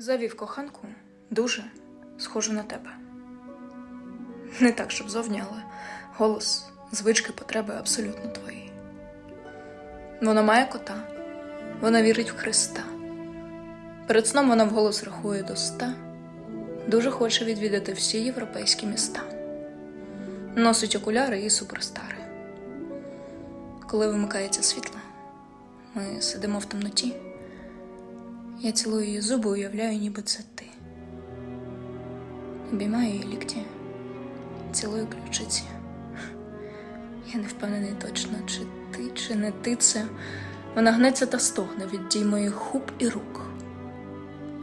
Завів коханку дуже схожу на тебе. Не так, щоб зовні, але голос, звички, потреби абсолютно твої. Вона має кота, вона вірить в Христа. Перед сном вона вголос рахує до ста, дуже хоче відвідати всі європейські міста. Носить окуляри і суперстари. Коли вимикається світло, ми сидимо в темноті. Я цілую її зуби, уявляю, ніби це ти. Обіймаю її лікті, цілую ключиці. Я не впевнений точно, чи ти, чи не ти це. Вона гнеться та стогне від дій моїх губ і рук.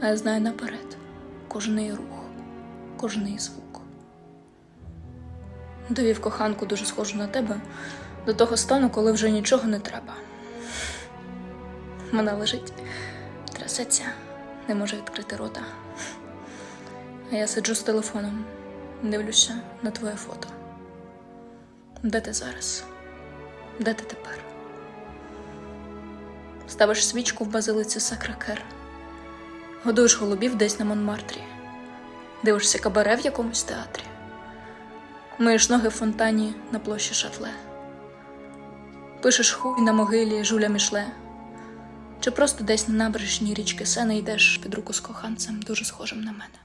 А я знаю наперед кожен її рух, кожен її звук. Довів коханку дуже схожу на тебе до того стану, коли вже нічого не треба. Вона лежить, трясеться, не може відкрити рота. А я сиджу з телефоном, дивлюся на твоє фото. Де ти зараз? Де ти тепер? Ставиш свічку в базилиці Сакракер, годуєш голубів десь на Монмартрі, дивишся кабаре в якомусь театрі, миєш ноги в фонтані на площі Шафле, пишеш хуй на могилі Жуля Мішле, чи просто десь на набережній річки Сени йдеш під руку з коханцем, дуже схожим на мене.